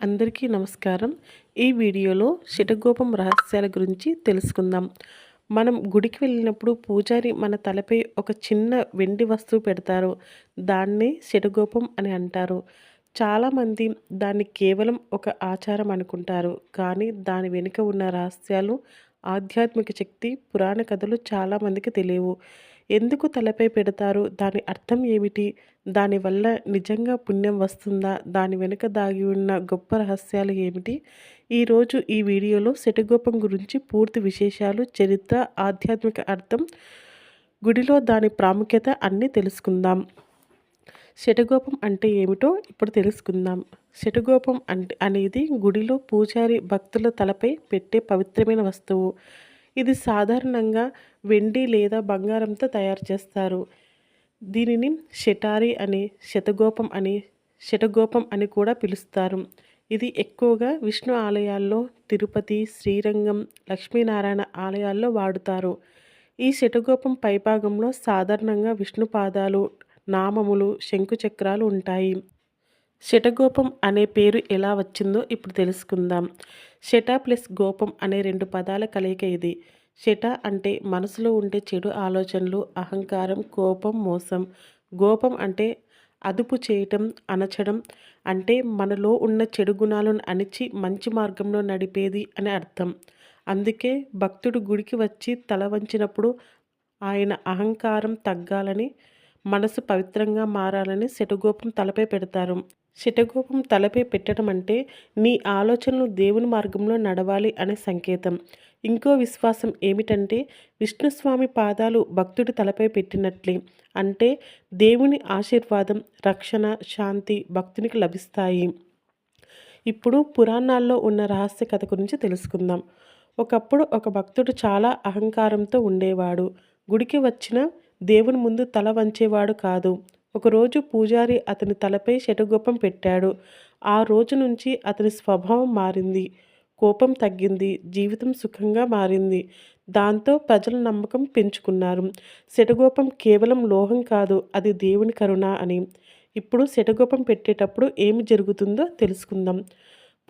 అందరికీ నమస్కారం. ఈ వీడియోలో శటగోపం రహస్యాల గురించి తెలుసుకుందాం. మనం గుడికి వెళ్ళినప్పుడు పూజారి మన తలపై ఒక చిన్న వెండి వస్తువు పెడతారు. దాన్ని శటగోపం అని అంటారు. చాలామంది దాన్ని కేవలం ఒక ఆచారం అనుకుంటారు. కానీ దాని వెనుక ఉన్న రహస్యాలు ఆధ్యాత్మిక శక్తి పురాణ కథలు చాలామందికి తెలియవు. ఎందుకు తలపై పెడతారు? దాని అర్థం ఏమిటి? దానివల్ల నిజంగా పుణ్యం వస్తుందా? దాని వెనుక దాగి ఉన్న గొప్ప రహస్యాలు ఏమిటి? ఈరోజు ఈ వీడియోలో శటగోపం గురించి పూర్తి విశేషాలు చరిత్ర ఆధ్యాత్మిక అర్థం గుడిలో దాని ప్రాముఖ్యత అన్నీ తెలుసుకుందాం. శటగోపం అంటే ఏమిటో ఇప్పుడు తెలుసుకుందాం. శటగోపం అంటే అనేది గుడిలో పూజారి భక్తుల తలపై పెట్టే పవిత్రమైన వస్తువు. ఇది సాధారణంగా వెండి లేదా బంగారంతో తయారు చేస్తారు. దీనిని షటారి అని శతగోపం అని శటగోపం అని కూడా పిలుస్తారు. ఇది ఎక్కువగా విష్ణు ఆలయాల్లో తిరుపతి శ్రీరంగం లక్ష్మీనారాయణ ఆలయాల్లో వాడుతారు. ఈ శటగోపం పైభాగంలో సాధారణంగా విష్ణు పాదాలు నామములు శంకుచక్రాలు ఉంటాయి. శటగోపం అనే పేరు ఎలా వచ్చిందో ఇప్పుడు తెలుసుకుందాం. శట ప్లస్ గోపం అనే రెండు పదాల కలయిక ఇది. శట అంటే మనసులో ఉండే చెడు ఆలోచనలు అహంకారం కోపం మోసం. గోపం అంటే అదుపు చేయటం అనచడం అంటే మనలో ఉన్న చెడు గుణాలను అణిచి మంచి మార్గంలో నడిపేది అని అర్థం. అందుకే భక్తుడు గుడికి వచ్చి తల వంచినప్పుడు ఆయన అహంకారం తగ్గాలని మనసు పవిత్రంగా మారాలని శటగోపం తలపై పెడతారు. శటగోపం తలపై పెట్టడం అంటే నీ ఆలోచనలు దేవుని మార్గంలో నడవాలి అనే సంకేతం. ఇంకో విశ్వాసం ఏమిటంటే విష్ణుస్వామి పాదాలు భక్తుడి తలపై పెట్టినట్లే. అంటే దేవుని ఆశీర్వాదం రక్షణ శాంతి భక్తునికి లభిస్తాయి. ఇప్పుడు పురాణాల్లో ఉన్న రహస్య కథ గురించి తెలుసుకుందాం. ఒకప్పుడు ఒక భక్తుడు చాలా అహంకారంతో ఉండేవాడు. గుడికి వచ్చిన దేవుని ముందు తల వంచేవాడు కాదు. ఒకరోజు పూజారి అతని తలపై శటగోపం పెట్టాడు. ఆ రోజు నుంచి అతని స్వభావం మారింది. కోపం తగ్గింది. జీవితం సుఖంగా మారింది. దాంతో ప్రజల నమ్మకం పెంచుకున్నారు. శటగోపం కేవలం లోహం కాదు అది దేవుని కరుణ అని. ఇప్పుడు శటగోపం పెట్టేటప్పుడు ఏమి జరుగుతుందో తెలుసుకుందాం.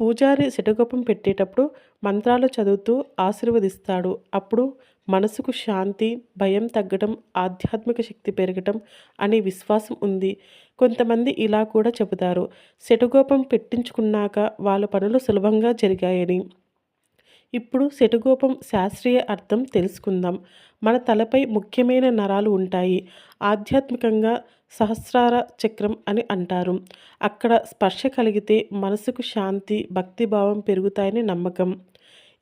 పూజారి శటగోపం పెట్టేటప్పుడు మంత్రాలు చదువుతూ ఆశీర్వదిస్తాడు. అప్పుడు మనసుకు శాంతి భయం తగ్గడం ఆధ్యాత్మిక శక్తి పెరగటం అనే విశ్వాసం ఉంది. కొంతమంది ఇలా కూడా చెబుతారు. శటగోపం పెట్టించుకున్నాక వాళ్ళ పనులు సులభంగా జరిగాయని. ఇప్పుడు శటగోపం శాస్త్రీయ అర్థం తెలుసుకుందాం. మన తలపై ముఖ్యమైన నరాలు ఉంటాయి. ఆధ్యాత్మికంగా సహస్రార చక్రం అని అంటారు. అక్కడ స్పర్శ కలిగితే మనసుకు శాంతి భక్తిభావం పెరుగుతాయని నమ్మకం.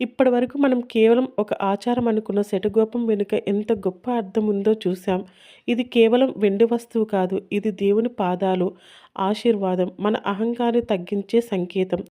ఇప్పటి వరకు మనం కేవలం ఒక ఆచారం అనుకున్న శటగోపం వెనుక ఎంత గొప్ప అర్థం ఉందో చూసాం ఇది కేవలం వెండి వస్తువు కాదు ఇది దేవుని పాదాలు ఆశీర్వాదం మన అహంకారాన్ని తగ్గించే సంకేతం.